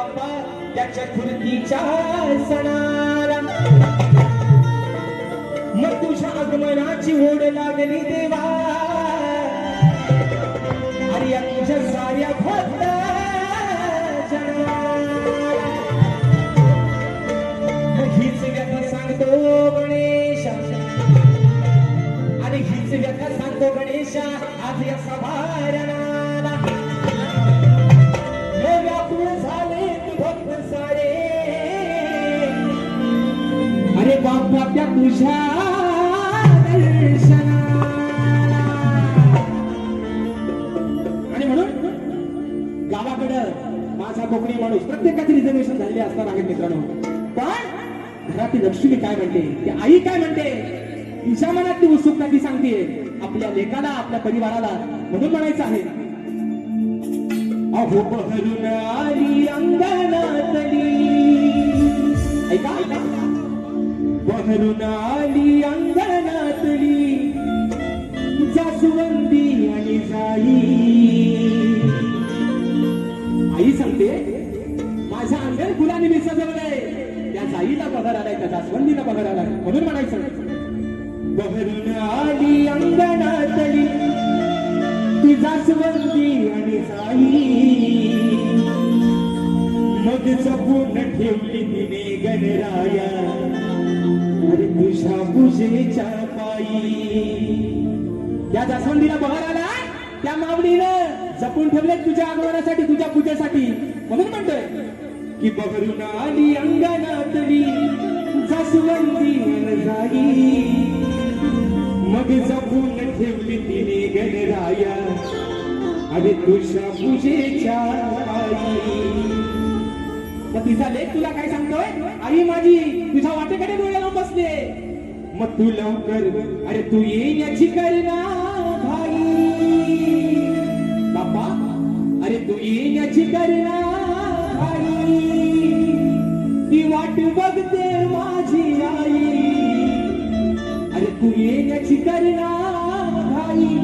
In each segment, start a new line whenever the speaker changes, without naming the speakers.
बाप्पा त्या चतुर्थीच्या सणाला. मग तुझ्या आगमनाची ओढ लागली देवा. अरे या तुझ्या साऱ्या भक्त हीच व्यथा सांगतो गणेशा. आणि हीच व्यथा सांगतो गणेशा. आज या सभारणा त्या तुझ्या आणि म्हणून गावाकडं माझा कोकणी माणूस प्रत्येकाचे रिझर्वेशन झालेले असणार आहेत मित्रांनो. पण घरातील लक्ष्मी काय म्हणते? ती आई काय म्हणते? तिच्या मनात ती उत्सुकता ती सांगते आपल्या लेकाला आपल्या परिवाराला. म्हणून म्हणायचं आहे. अहो बहरून आली अंगणातली. ऐका. बहरून आली अंगणातली जास्वंदी आणि जाई. आई सांगते माझ्या अंगण फुलाने मी सजवलंय त्या जाईला पगार आलाय त्या जास्वंदीला पगार आलाय. म्हणून म्हणायचं बहरून आली अंगणातली ती जास्वंदी आणि जाई. मग जपून ठेवली तिने गणराया. अरे तुझ्या पूजेच्या पायी. त्या जास्वंदीला बहर आला त्या मावडीनं जपून ठेवले तुझ्या आगमनासाठी तुझ्या पूजेसाठी. म्हणून म्हणतोय की बहरून आली अंगणातली जास्वंदी अन जाई. मग जपून ठेवली तिने गणराया. अरे तुझ्या पूजेच्या पायी. मग तिचा लेख तुला काय सांगतोय? आई माझी तुझ्या वाटेकडे डोळे लावून बसले. मग तू लवकर अरे तू येण्याची करणा भाई बाप्पा अरे तू येण्याची करणा भाई ती वाट बघते माझी आई. अरे तू येण्याची करणा भाई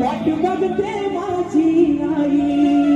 वाट बघते माझी आई.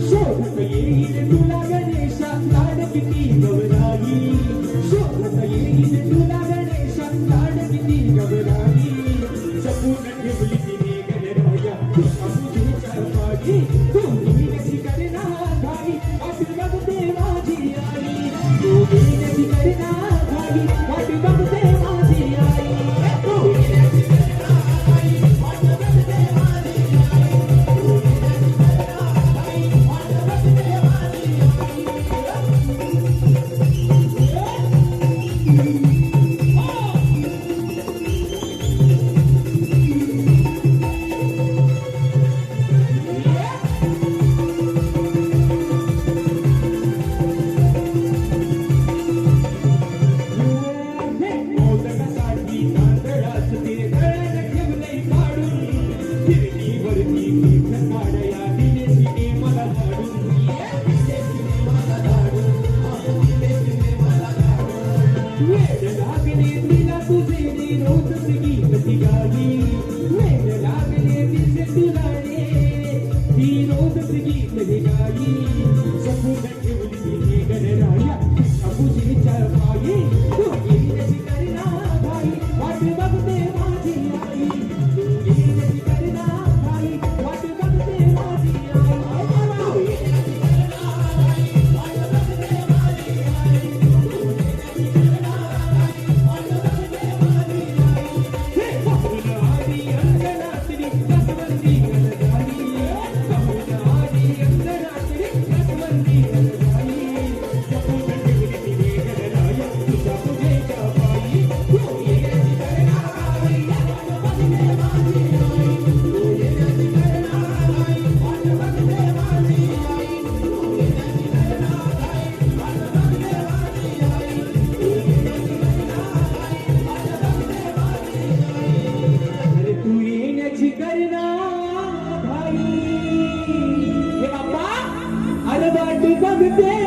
शोधत येईल तुला गणेशा लाड किती Yeah. सांगते